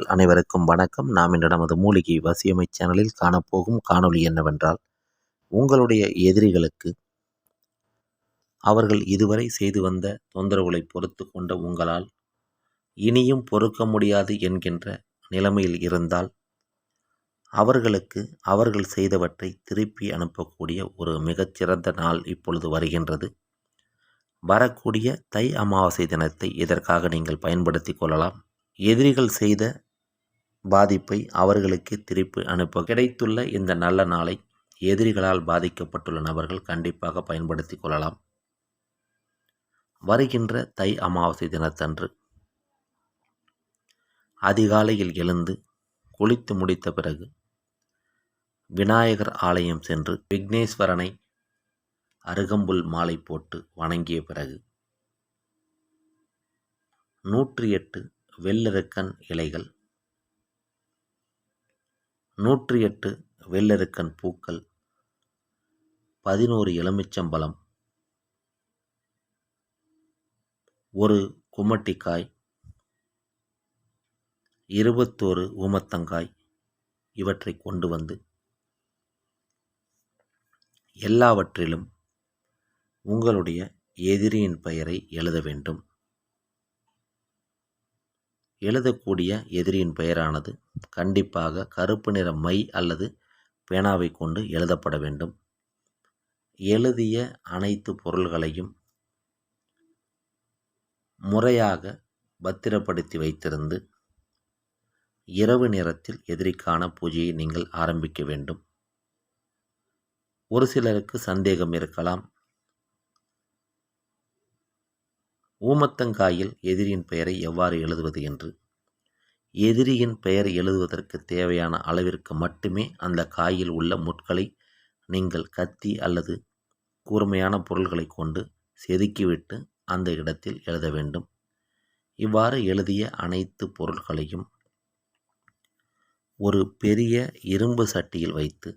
அனைவருக்கும் வணக்கம். நாம் இன்று நமது மூலிகை வசியமை சேனலில் காணப்போகும் காணொளி என்னவென்றால் உங்களுடைய எதிரிகளுக்கு அவர்கள் இதுவரை செய்து வந்த தொந்தரவுகளை பொறுத்து கொண்ட உங்களால் இனியும் பொறுக்க முடியாது என்கின்ற நிலைமையில் இருந்தால் அவர்களுக்கு அவர்கள் செய்தவற்றை திருப்பி அனுப்பக்கூடிய ஒரு மிகச்சிறந்த நாள் இப்பொழுது வருகின்றது. வரக்கூடிய தை அமாவாசை தினத்தை இதற்காக நீங்கள் பயன்படுத்தி கொள்ளலாம். எதிரிகள் செய்த பாதிப்பை அவர்களுக்கு திருப்பி அனுப்ப கிடைத்துள்ள இந்த நல்ல நாளை எதிரிகளால் பாதிக்கப்பட்டுள்ள நபர்கள் கண்டிப்பாக பயன்படுத்தி கொள்ளலாம். வருகின்ற தை அமாவாசை தினத்தன்று அதிகாலையில் எழுந்து குளித்து முடித்த பிறகு விநாயகர் ஆலயம் சென்று விக்னேஸ்வரனை அருகம்புல் மாலை போட்டு வணங்கிய பிறகு நூற்றி எட்டு வெள்ளெருக்கன் இலைகள் நூற்றி எட்டு வெள்ளெருக்கன் பூக்கள் பதினோரு எலுமிச்சம்பழம் ஒரு குமட்டிக்காய் இருபத்தோரு ஊமத்தங்காய் இவற்றை கொண்டு வந்து எல்லாவற்றிலும் உங்களுடைய எதிரியின் பெயரை எழுத வேண்டும். எழுதக்கூடிய எதிரியின் பெயரானது கண்டிப்பாக கருப்பு நிற மை அல்லது பேனாவை கொண்டு எழுதப்பட வேண்டும். எழுதிய அனைத்து பொருள்களையும் முறையாக பத்திரப்படுத்தி வைத்திருந்து இரவு நேரத்தில் எதிரிக்கான பூஜையை நீங்கள் ஆரம்பிக்க வேண்டும். ஒரு சிலருக்கு சந்தேகம் இருக்கலாம். ஊமத்தங்காயில் எதிரியின் பெயரை எவ்வாறு எழுதுவது என்று? எதிரியின் பெயர் எழுதுவதற்கு தேவையான அளவிற்கு மட்டுமே அந்த காயில் உள்ள முட்களை நீங்கள் கத்தி அல்லது கூர்மையான பொருள்களை கொண்டு செதுக்கிவிட்டு அந்த இடத்தில் எழுத வேண்டும். இவ்வாறு எழுதிய அனைத்து பொருள்களையும் ஒரு பெரிய இரும்பு சட்டியில் வைத்து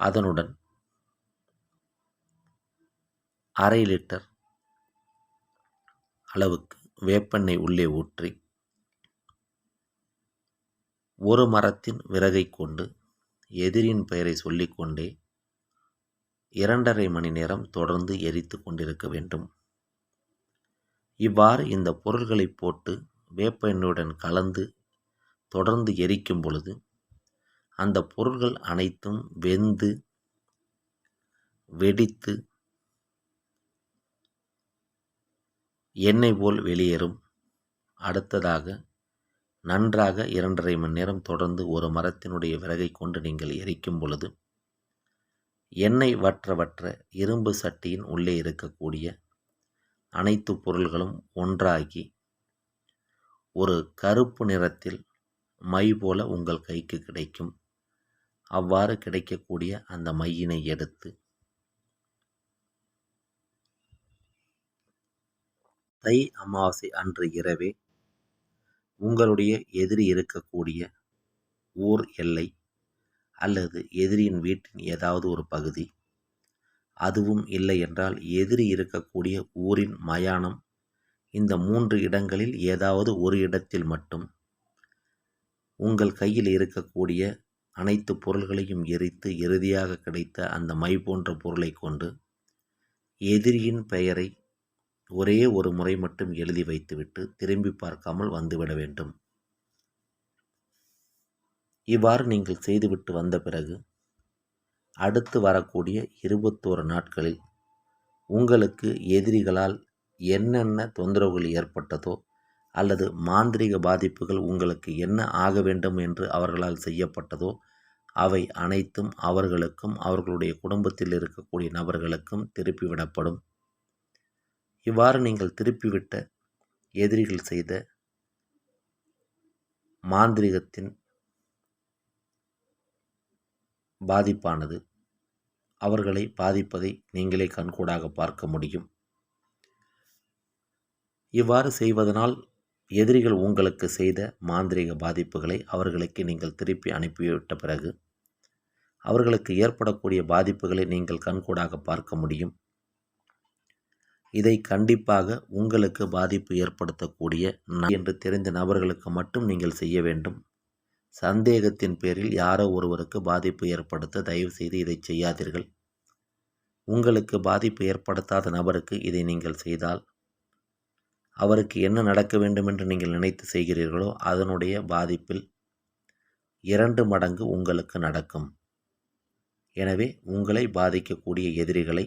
அதனுடன் அரை லிட்டர் அளவுக்கு வேப்பெண்ணெய் உள்ளே ஊற்றி ஒரு மரத்தின் விறகை கொண்டு எதிரின் பெயரை சொல்லிக்கொண்டே இரண்டரை மணி நேரம் தொடர்ந்து எரித்து கொண்டிருக்க வேண்டும். இவ்வாறு இந்த பொருள்களை போட்டு வேப்ப எண்ணுடன் கலந்து தொடர்ந்து எரிக்கும் பொழுது அந்த பொருள்கள் அனைத்தும் வெந்து வெடித்து எண்ணெய் போல் வெளியேறும். அடுத்ததாக நன்றாக இரண்டரை மணி நேரம் தொடர்ந்து ஒரு மரத்தினுடைய விறகை கொண்டு நீங்கள் எரிக்கும் பொழுது எண்ணெய் வற்ற வற்ற இரும்பு சட்டியின் உள்ளே இருக்கக்கூடிய அனைத்து பொருள்களும் ஒன்றாகி ஒரு கருப்பு நிறத்தில் மை போல உங்கள் கைக்கு கிடைக்கும். அவ்வாறு கிடைக்கக்கூடிய அந்த மையினை எடுத்து தை அமாவாசை அன்று இரவே உங்களுடைய எதிரி இருக்கக்கூடிய ஊர் எல்லை அல்லது எதிரியின் வீட்டின் ஏதாவது ஒரு பகுதி அதுவும் இல்லை என்றால் எதிரி இருக்கக்கூடிய ஊரின் மயானம் இந்த மூன்று இடங்களில் ஏதாவது ஒரு இடத்தில் மட்டும் உங்கள் கையில் இருக்கக்கூடிய அனைத்து பொருள்களையும் எரித்து இறுதியாக கிடைத்த அந்த மை போன்ற பொருளை கொண்டு எதிரியின் பெயரை ஒரே ஒரு முறை மட்டும் எழுதி வைத்துவிட்டு திரும்பி பார்க்காமல் வந்துவிட வேண்டும். இவ்வாறு நீங்கள் செய்துவிட்டு வந்த பிறகு அடுத்து வரக்கூடிய இருபத்தோரு நாட்களில் உங்களுக்கு எதிரிகளால் என்னென்ன தொந்தரவுகள் ஏற்பட்டதோ அல்லது மாந்திரிக பாதிப்புகள் உங்களுக்கு என்ன ஆக வேண்டும் என்று அவர்களால் செய்யப்பட்டதோ அவை அனைத்தும் அவர்களுக்கும் அவர்களுடைய குடும்பத்தில் இருக்கக்கூடிய நபர்களுக்கும் திருப்பிவிடப்படும் இவ்வாறு நீங்கள் திருப்பிவிட்ட எதிரிகள் செய்த மாந்திரிகத்தின் பாதிப்பானது. அவர்களை பாதிப்பதை நீங்களே கண்கூடாக பார்க்க முடியும். இவ்வாறு செய்வதனால் எதிரிகள் உங்களுக்கு செய்த மாந்திரிக பாதிப்புகளை அவர்களுக்கு நீங்கள் திருப்பி அனுப்பிவிட்ட பிறகு அவர்களுக்கு ஏற்படக்கூடிய பாதிப்புகளை நீங்கள் கண்கூடாக பார்க்க முடியும். இதை கண்டிப்பாக உங்களுக்கு பாதிப்பு ஏற்படுத்தக்கூடிய என்று தெரிந்த நபர்களுக்கு மட்டும் நீங்கள் செய்ய வேண்டும். சந்தேகத்தின் பேரில் யாரோ ஒருவருக்கு பாதிப்பு ஏற்படுத்த தயவு செய்து இதை செய்யாதீர்கள். உங்களுக்கு பாதிப்பு ஏற்படுத்தாத நபருக்கு இதை நீங்கள் செய்தால் அவருக்கு என்ன நடக்க வேண்டும் என்று நீங்கள் நினைத்து செய்கிறீர்களோ அதனுடைய பாதிப்பில் இரண்டு மடங்கு உங்களுக்கு நடக்கும். எனவே உங்களை பாதிக்கக்கூடிய எதிரிகளை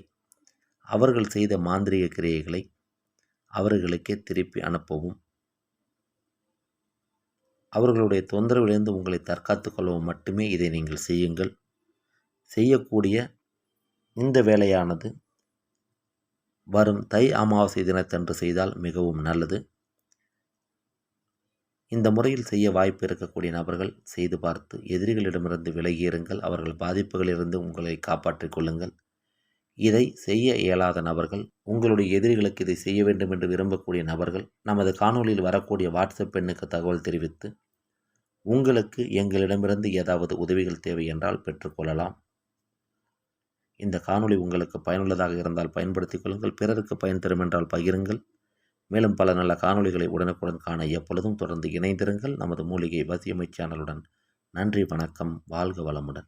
அவர்கள் செய்த மாந்திரீக கிரியைகளை அவர்களுக்கே திருப்பி அனுப்பவும். அவர்களுடைய தொந்தரவிலிருந்து உங்களை தற்காத்துக் கொள்ளவும் மட்டுமே இதை நீங்கள் செய்யுங்கள். செய்யக்கூடிய இந்த வேலையானது வரும் தை அமாவாசை தினத்தன்று செய்தால் மிகவும் நல்லது. இந்த முறையில் செய்ய வாய்ப்பு இருக்கக்கூடிய நபர்கள் செய்து பார்த்து எதிரிகளிடமிருந்து விலகியிருங்கள் அவர்கள் பாதிப்புகளிலிருந்து உங்களை காப்பாற்றிக் கொள்ளுங்கள். இதை செய்ய இயலாத நபர்கள் உங்களுடைய எதிரிகளுக்கு இதை செய்ய வேண்டும் என்று விரும்பக்கூடிய நபர்கள் நமது காணொளியில் வரக்கூடிய வாட்ஸ்அப் எண்ணுக்கு தகவல் தெரிவித்து உங்களுக்கு எங்களிடமிருந்து ஏதாவது உதவிகள் தேவை என்றால் பெற்றுக்கொள்ளலாம் இந்த காணொளி உங்களுக்கு பயனுள்ளதாக இருந்தால் பயன்படுத்திக் கொள்ளுங்கள் பிறருக்கு பயன் தரும் என்றால் பகிருங்கள். மேலும் பல நல்ல காணொளிகளை உடனுக்குடன் காண எப்பொழுதும் தொடர்ந்து இணைந்திருங்கள். நமது மூலிகை வசியமை சேனலுடன் நன்றி வணக்கம் வாழ்க வளமுடன்.